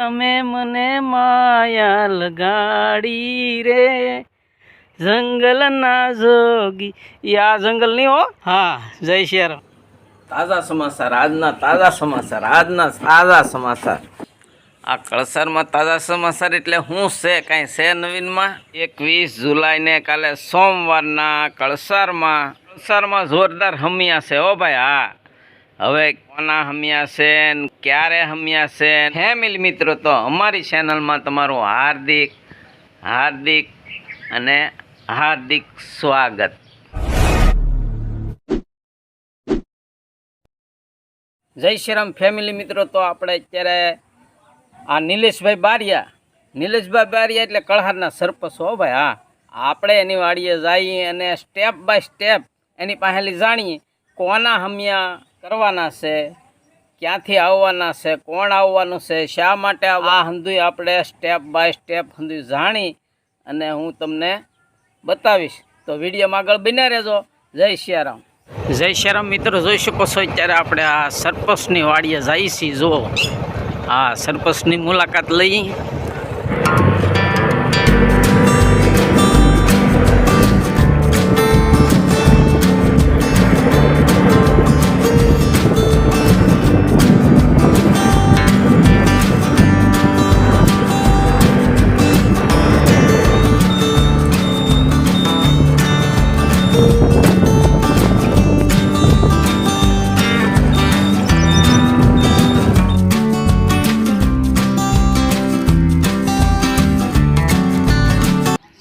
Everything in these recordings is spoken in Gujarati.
તમે મને માયા લગાડી રે. જંગલના જોગી. યા જંગલ નહીં હો? હા, જય શેર તાજા સમાચાર, આજના તાજા સમાચાર, આજના તાજા સમાચાર. આ કળસરમાં તાજા સમાચાર એટલે શું છે, કાંઈ છે નવીનમાં? એકવીસ જુલાઈને કાલે સોમવારના કળસારમાં, કળસરમાં જોરદાર હમિયા છે, હો ભાઈ, હા. હવે કોના હમ્યા છે ક્યારે હમ્યા છે ફેમિલી મિત્રો, તો અમારી ચેનલમાં તમારું હાર્દિક હાર્દિક અને હાર્દિક સ્વાગત. જય શ્રીરામ ફેમિલી મિત્રો, તો આપણે અત્યારે આ નિલેશભાઈ બારિયા નિલેશભાઈ બારિયા એટલે કળહારના સરપંચ હો ભાઈ, હા. આપણે એની વાડીએ જઈએ અને સ્ટેપ બાય સ્ટેપ એની પાસેથી જાણીએ કોના હમિયા કરવાના છે? ક્યાંથી આવવાના છે? કોણ આવવાનું છે? શા માટે આ હંધુય આપણે સ્ટેપ બાય સ્ટેપ હંધુય જાણી અને હું તમને બતાવીશ. તો વિડીયોમાં આગળ બન્યા રહેજો. જય શિયારામ. જય શિયારામ મિત્રો, જોઈ શકો છો અત્યારે આપણે આ સરપંચની વાડીએ જઈએ છીએ. જો આ સરપંચની મુલાકાત લઈ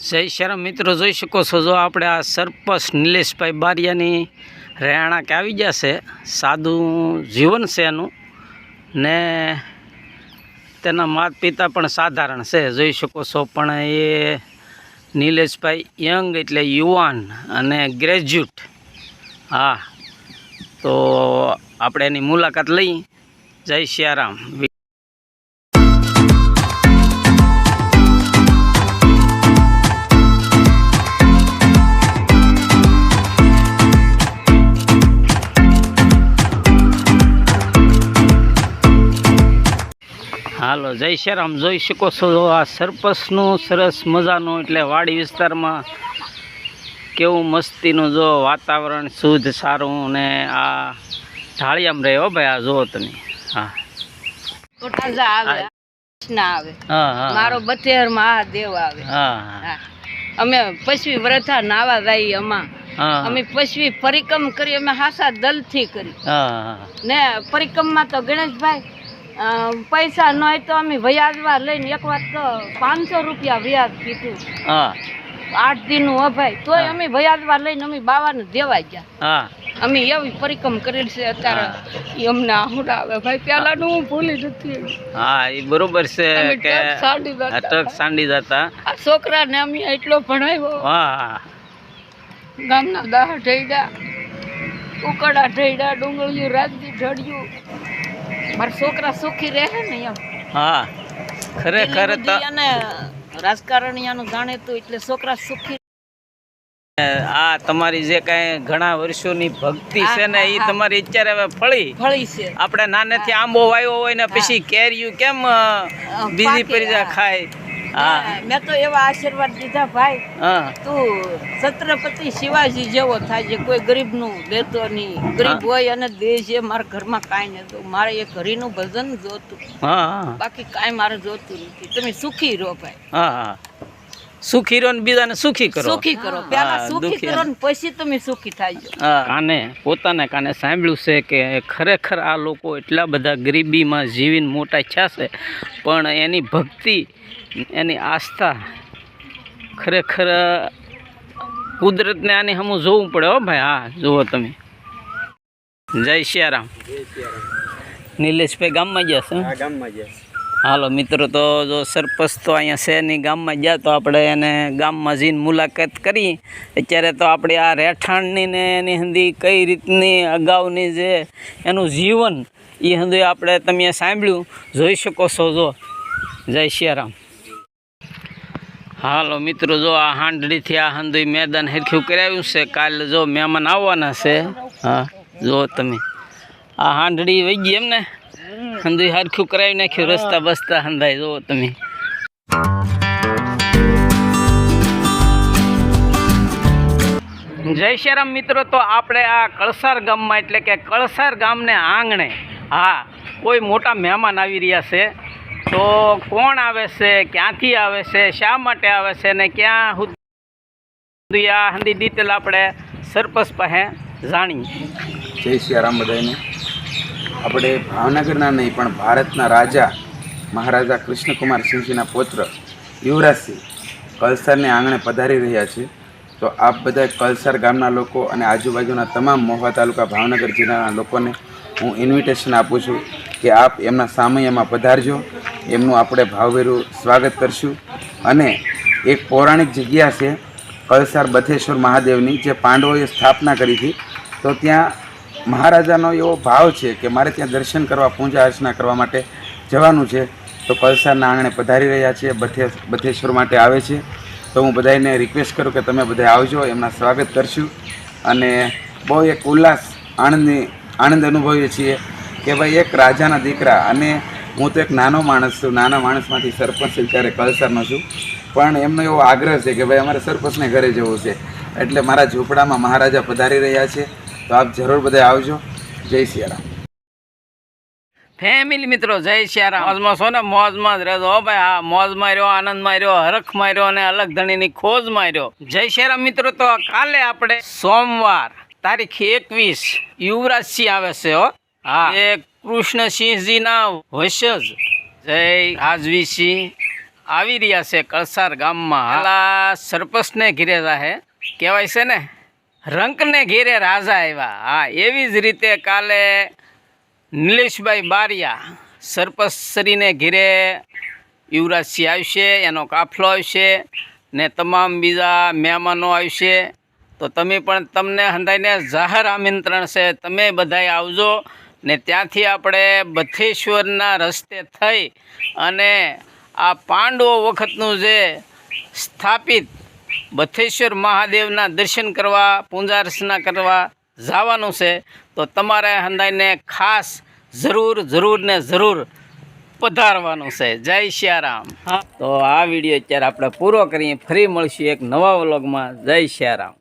જય શ્યારામ મિત્રો, જોઈ શકો છો, જો આપણે આ સરપંચ નિલેશભાઈ બારિયાની રહેણાંક આવી ગયા છે સાદું જીવન છે એનું, ને તેના માતા પિતા પણ સાધારણ છે, જોઈ શકો છો, પણ એ નિલેશભાઈ યંગ એટલે યુવાન અને ગ્રેજ્યુએટ. હા, તો આપણે એની મુલાકાત લઈ, જય સિયારામ હાલો જય શ્રીરામ જોઈ શકો છો આ સરપસનું સરસ મજાનું એટલે વાડી વિસ્તારમાં કેવું મસ્તીનું જો વાતાવરણ શુદ્ધ સારું ને આ ઢાળિયામ રહે હો ભાઈ આ જુઓ તમે. હા. આવે મારો બથેર મહાદેવ આવે. અમે પશવી વ્રથા નાવા જાય અમા અમે પશવી પરિક્રમ કરી અમે હાસા દલથી કરી. હા હા. ને પરિક્રમમાં તો ગણેશભાઈ પૈસા ન હોય તો અમે વ્યાજવા લઈને એક વાર તો પાંચસો રૂપિયા વ્યાજ કીધું. હા. આઠ દિનનું અભાઈ તોય. અમે વ્યાજવા લઈને અમે બાવાને દેવા ગયા. હા. અમે એવી પરિક્રમ કરેલી છે અત્યારે. અમને આહુડા આવે. ભાઈ પેલાનું હું ભૂલી નથી હા એ બરોબર છે કે ટક સાડી જતા. આ છોકરાને અમે એટલો ભણાવ્યો. હા ગામના દાહ ઢળ્યા ઉકડા ઢળ્યા ડુંગળિયું રાજદી ઢળ્યું. મારા છોકરા સુખી રહે ને એમ. હા ખરેખર રાજકારણીયાનું જાણીતું એટલે છોકરા સુખી આ તમારી જે કઈ ઘણા વર્ષોની ભક્તિ છે ને એ તમારી અત્યારે હવે ફળી. ફળી છે. આપણે નાનેથી આંબો વાયો હોય ને પછી કેરીયું કેમ બીજી પરિજા ખાય? મેં તો એવા આશીર્વાદ દીધા ભાઈ તું છત્રપતિ શિવાજી જેવો થાય છે કોઈ ગરીબનું દેતો નહીં. ગરીબ હોય અને દેશ એ મારા ઘરમાં કાંઈ નતું મારે એક ઘરીનું ભજન જોતું. બાકી કાંઈ મારે જોતું નથી. તમે સુખી રહો ભાઈ. સુખી રહો ને બીજાને સુખી કરો. સુખી કરો. પેલા સુખી કરો ને પછી તમે સુખી થાય કાને પોતાને કાને સાંભળ્યું છે કે ખરેખર આ લોકો એટલા બધા ગરીબીમાં જીવીને મોટા થયા છે પણ એની ભક્તિ એની આસ્થા ખરેખર કુદરતને આની હમું જોવું પડે હો ભાઈ. હા જુઓ તમે. જય સિયારામ નિલેશભાઈ ગામમાં ગયા છે. હાલો, મિત્રો, તો જો સરપંચ તો અહીંયા નહીં, ગામમાં ગયા, તો આપણે એને ગામમાં જઈને મુલાકાત કરી. અત્યારે તો આપણે આ રહેઠાણની ને એની હંધી કઈ રીતની અગાઉની જે એનું જીવન એ હંધી આપણે તમે સાંભળ્યું. જોઈ શકો છો, જો. જય સિયારામ હાલો, મિત્રો, જો આ હાંડડીથી આ હંધી મેદાન હેરખ્યું કરાવ્યું છે. કાલે જો મહેમાન આવવાના છે. હા, જો તમે. આ હાંડડી વહી ગઈ એમ ને હંધુય હરખું કરાવી નાખ્યું રસ્તા બસતા હંધાય જુઓ તમે. જય શ્રીરામ મિત્રો તો આપણે આ કળસાર ગામમાં એટલે કે કળસાર ગામને આંગણે હા કોઈ મોટા મહેમાન આવી રહ્યા છે. તો કોણ આવે છે ક્યાંથી આવે છે શા માટે આવે છે ને ક્યાં સુધી આ હંધી ડિટેલ આપણે સરપંચ પાસે જાણીએ. જય સિયારામ બધાને આપણે ભાવનગરના નહીં, પણ ભારતના રાજા મહારાજા કૃષ્ણકુમાર સિંહજીના પુત્ર યુવરાજસિંહ કલસરને આંગણે પધારી રહ્યા છે. તો આપ બધા કલસર ગામના લોકો અને આજુબાજુના તમામ મહુવા તાલુકા ભાવનગર જિલ્લાના લોકોને હું ઇન્વિટેશન આપું છું કે આપ એમના સામયમાં પધારજો. એમનું આપણે ભાવભેરું સ્વાગત કરશું. અને એક પૌરાણિક જગ્યા છે કલસાર બથેશ્વર મહાદેવની, જે પાંડવોએ સ્થાપના કરી હતી. તો ત્યાં મહારાજાનો એવો ભાવ છે કે મારે ત્યાં દર્શન કરવા, પૂજા અર્ચના કરવા માટે જવાનું છે. તો કલસારના આંગણે પધારી રહ્યા છે બથે, બથેશ્વર માટે આવે છે. તો હું બધાને રિક્વેસ્ટ કરું કે તમે બધા આવજો, એમના સ્વાગત કરશું. અને બહુ એક ઉલ્લાસ, આનંદની, આનંદ અનુભવીએ છીએ કે ભાઈ એક રાજાના દીકરા અને હું તો એક નાનો માણસ છું, નાના માણસમાંથી સરપંચ અત્યારે કલસરનો છું. પણ એમનો એવો આગ્રહ છે કે ભાઈ અમારે સરપંચને ઘરે જવું છે. એટલે મારા ઝૂંપડામાં મહારાજા પધારી રહ્યા છે. તો આપ જરૂર બધા આવજો. જય સિયારામ. ફેમિલી મિત્રો જય સિયારામ. મોજમાં છો ને? મોજમાં જ રહેજો ભાઈ. હા મોજ માર્યો આનંદ માર્યો હરખ માર્યો અને અલગ ધણીની ખોજ માર્યો જય સિયારામ મિત્રો તો કાલે આપણે સોમવાર તારીખ એકવીસ યુવરાજસિંહ આવે છે હો. હા. એ કૃષ્ણસિંહજીના વંશજ જય રાજવીસિંહ આવી રહ્યા છે કળસાર ગામમાં. હાલા સરપંચને ઘીરે જાહે. કહેવાય છે ને રંકને ઘેરે રાજા આવ્યા હા, એવી જ રીતે કાલે નિલેશભાઈ બારિયા સરપંચશ્રીને ઘેરે યુવરાજસિંહ આવશે, એનો કાફલો આવશે ને તમામ બીજા મહેમાનો આવશે. તો તમે પણ તમને હંધાઈને જાહેર આમંત્રણ છે, તમે બધાય આવજો ને ત્યાંથી આપણે બથેશ્વરના રસ્તે થઈ અને આ પાંડવો વખતનું જે સ્થાપિત બથેશ્વર મહાદેવના દર્શન કરવા પૂજા અર્ચના કરવા જવાનું છે તો તમારે હંદાઈને ખાસ જરૂર જરૂર ને જરૂર પધારવાનું છે. જય શ્યારામ. તો આ વીડિયો અત્યારે આપણે પૂરો કરીએ. ફરી મળશું એક નવા વ્લોગમાં. જય શ્યારામ.